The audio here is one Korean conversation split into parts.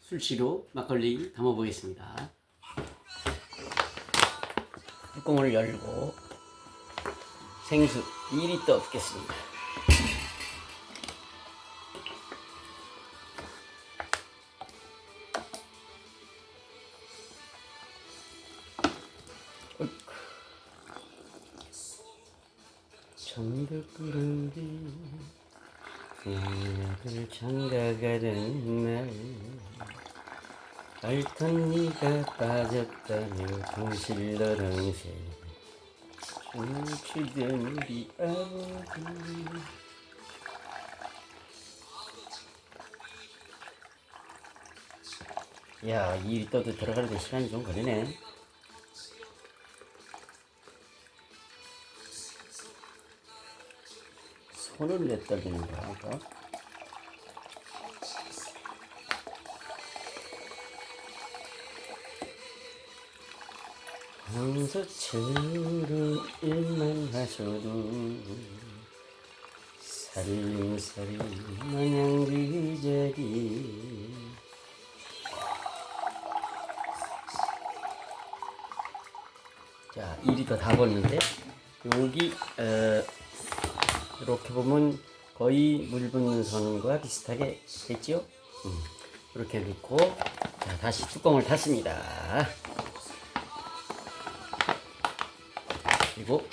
술취로 막걸리 담아보겠습니다. 뚜껑을 열고 생수 2리터 붓겠습니다. 천백구름이 양약을 장가가던 날 알던 네가 빠졌다며 동실너렁새 춤추던 우리 아버지 야, 이 떠도 들어가는데 시간이 좀 걸리네. 손을 내 떨리는 거야, 이거. 황소처럼 일만 하셔도 살림살이 마냥 그 자리 자, 1이 더다 벌는데 여기 어, 이렇게 보면 거의 물 붓는 선과 비슷하게 됐죠? 음, 이렇게 넣고 자, 다시 뚜껑을 닫습니다. 그리고.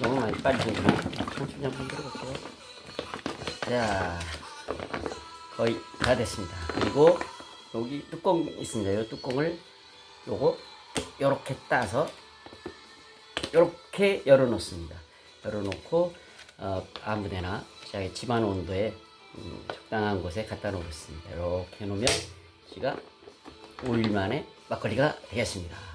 너무 많이 빠지는구나. 천천히 한번 들어볼게요. 자, 거의 다 됐습니다. 그리고 여기 뚜껑 있습니다. 이 뚜껑을 요거 요렇게 따서 요렇게 열어 놓습니다. 열어 놓고 어, 아무데나 자기 집안 온도에 음, 적당한 곳에 갖다 놓겠습니다. 이렇게 놓으면 제가 5일 만에 막걸리가 되겠습니다.